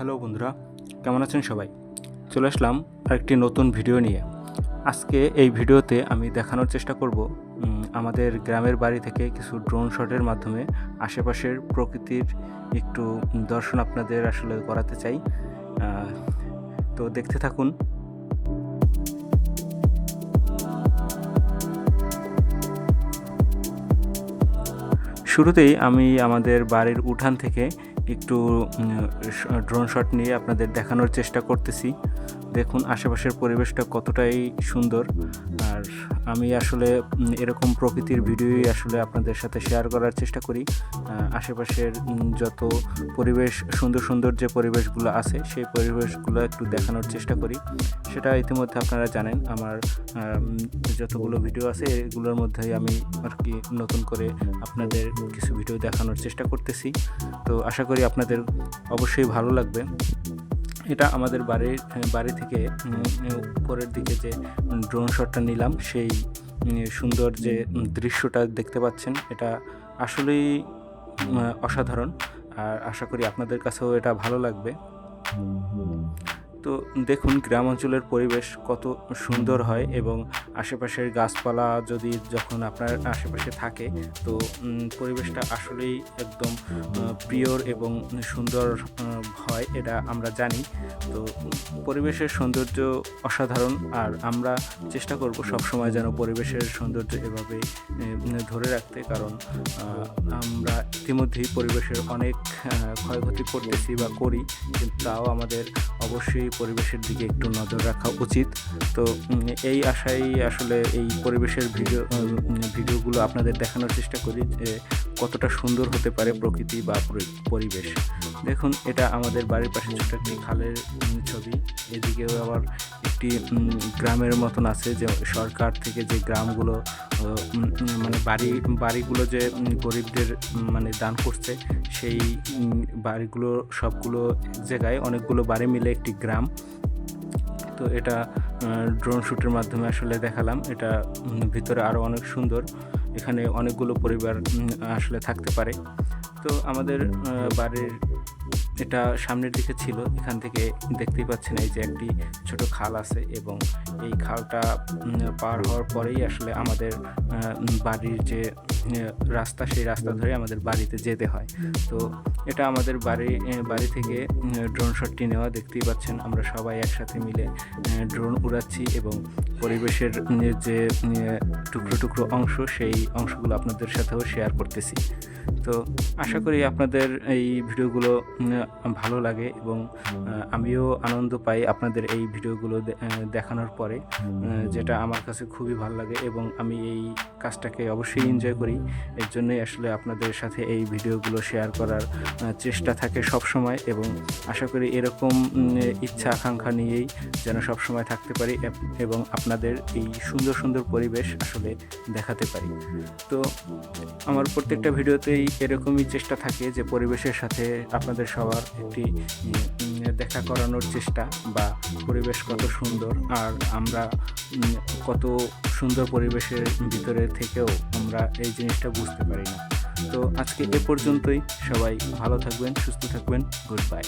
Hello বন্ধুরা, কেমন আছেন সবাই? চলে আসলাম আরেকটি নতুন ভিডিও নিয়ে। আজকে এই ভিডিওতে আমি দেখানোর চেষ্টা করব আমাদের গ্রামের বাড়ি থেকে কিছু ড্রোন শটের মাধ্যমে আশেপাশের প্রকৃতির একটু দর্শন আপনাদের আসলে করাতে চাই। তো দেখতে থাকুন। শুরুতেই আমি আমাদের বাড়ির উঠান থেকে একটু ড্রোন শট নিয়ে আপনাদের দেখানোর চেষ্টা করতেছি। দেখুন আশেপাশের পরিবেশটা কতটাই সুন্দর। আর আমি আসলে এরকম প্রকৃতির ভিডিওই আসলে আপনাদের সাথে শেয়ার করার চেষ্টা করি। আশেপাশের যত পরিবেশ, সুন্দর সুন্দর যে পরিবেশগুলো আছে, সেই পরিবেশগুলো একটু দেখানোর চেষ্টা করি। সেটা ইতিমধ্যে আপনারা জানেন, আমার যতগুলো ভিডিও আছে, এগুলোর মধ্যেই আমি আর কি নতুন করে আপনাদের কিছু ভিডিও দেখানোর চেষ্টা করতেছি। তো আশা করি আপনাদের অবশ্যই ভালো লাগবে। এটা আমাদের বাড়ির বাড়ি থেকে উপরের দিকে যে ড্রোন শটটা নিলাম, সেই সুন্দর যে দৃশ্যটা দেখতে পাচ্ছেন, এটা আসলেই অসাধারণ। আর আশা করি আপনাদের কাছেও এটা ভালো লাগবে। তো দেখুন, গ্রাম অঞ্চলের পরিবেশ কত সুন্দর হয় এবং আশেপাশের গাছপালা যদি যখন আপনার আশেপাশে থাকে, তো পরিবেশটা আসলেই একদম প্রিয়র এবং সুন্দর হয় এটা আমরা জানি। তো, পরিবেশের সৌন্দর্য অসাধারণ আর আমরা চেষ্টা করব সবসময় যেন পরিবেশের সৌন্দর্য এভাবে ধরে রাখতে কারণ আমরা ইতিমধ্যেই পরিবেশের অনেক ক্ষয়ক্ষতি করতেছি বা করি, কিন্তু তাও আমাদের অবশ্যই পরিবেশের দিকে একটু নজর রাখা উচিত। তো এই আশায় আসলে এই পরিবেশের ভিডিও ভিডিওগুলো আপনাদের দেখানোর চেষ্টা করি যে কতটা সুন্দর হতে পারে প্রকৃতি বা পরিবেশ। দেখুন, এটা আমাদের বাড়ির পাশে ছোট একটি খালের ছবি। এদিকেও আবার একটি গ্রামের মতন আছে যে সরকার থেকে যে গ্রামগুলো মানে বাড়ি, বাড়িগুলো যে গরিবদের মানে দান করছে, সেই বাড়িগুলো সবগুলো জায়গায় অনেকগুলো বাড়ি মিলে একটি গ্রাম তো এটা ড্রোন শ্যুটের মাধ্যমে আসলে দেখালাম। এটা ভিতরে আরও অনেক সুন্দর। এখানে অনেকগুলো পরিবার আসলে থাকতে পারে। তো আমাদের বাড়ির এটা সামনের দিকে ছিল। এখান থেকে দেখতেই পাচ্ছেন এই যে একটি ছোট খাল আছে এবং এই খালটা পার হওয়ার পরেই আসলে আমাদের বাড়ির যে রাস্তা, সেই রাস্তা ধরে আমাদের বাড়িতে যেতে হয়। তো এটা আমাদের বাড়ি বাড়ি থেকে ড্রোন শটটি নেওয়া, দেখতেই পাচ্ছেন আমরা সবাই একসাথে মিলে ড্রোন উড়াচ্ছি এবং পরিবেশের যে টুকরো টুকরো অংশ, সেই অংশগুলো আপনাদের সাথেও শেয়ার করতেছি। তো আশা করি আপনাদের এই ভিডিওগুলো ভালো লাগে এবং আমিও আনন্দ পাই আপনাদের এই ভিডিওগুলো দেখানোর পরে যেটা আমার কাছে খুবই ভালো লাগে এবং আমি এই কাজটাকে অবশ্যই এনজয় করি। এর জন্যই আসলে আপনাদের সাথে এই ভিডিওগুলো শেয়ার করার চেষ্টা থাকে সব সময় এবং আশা করি এরকম ইচ্ছা আকাঙ্ক্ষা নিয়েই যেন সব সময় থাকতে পারি এবং আপনাদের এই সুন্দর সুন্দর পরিবেশ আসলে দেখাতে পারি। তো আমার প্রত্যেকটা ভিডিওতেই এরকমই চেষ্টা থাকে যে পরিবেশের সাথে আপনাদের সবার একটি দেখা করানোর চেষ্টা বা পরিবেশ কত সুন্দর আর আমরা কত সুন্দর পরিবেশের ভিতরে থেকেও আমরা এই জিনিসটা বুঝতে পারি না। তো আজকে এ পর্যন্তই। সবাই ভালো থাকবেন, সুস্থ থাকবেন। Good bye